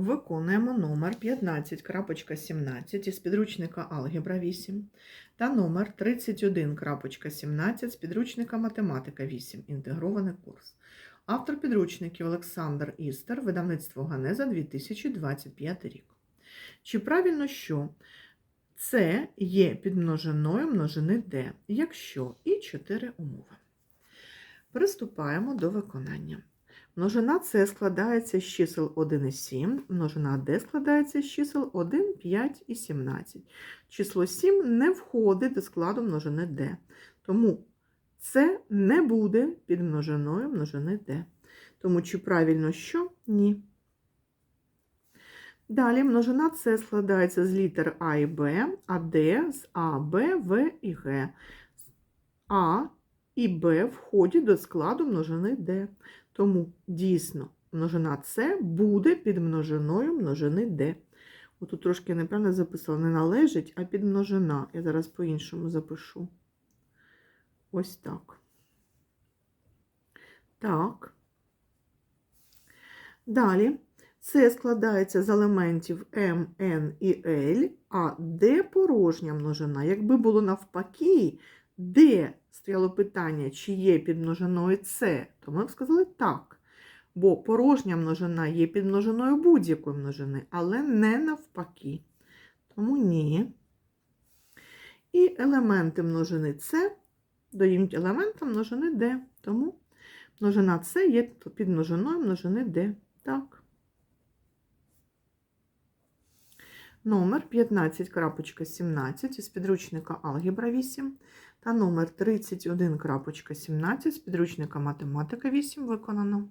Виконуємо номер 15.17 із підручника Алгебра 8 та номер 31.17 з підручника Математика 8. Інтегрований курс. Автор підручників Олександр Істер, видавництво Ганеза 2025 рік. Чи правильно, що це є підмножиною множини D, якщо і 4 умови. Приступаємо до виконання. Множина С складається з чисел 1 і 7, множина D складається з чисел 1, 5 і 17. Число 7 не входить до складу множини D, тому це не буде під множиною множини D. Тому чи правильно що? Ні. Далі множина С складається з літер А і Б, а Д з А, Б, В і Г. А і Б входять до складу множини D. Тому дійсно множина С буде під множиною множини D. Отут трошки неправильно записала, не належить, а підмножина. Я зараз по-іншому запишу. Ось так. Так. Далі. С складається з елементів М, Н і Л, а Д порожня множина. Якби було навпаки, Д стояло питання, чи є підмножиною С, то ми б сказали так. Бо порожня множина є підмножиною будь-якої множини, але не навпаки. Тому ні. І елементи множини С дають елементам множини D. Тому множина С є підмножиною множини D. Так. Номер 15.17 із підручника Алгебра 8 та номер 31.17 з підручника Математика 8 виконано.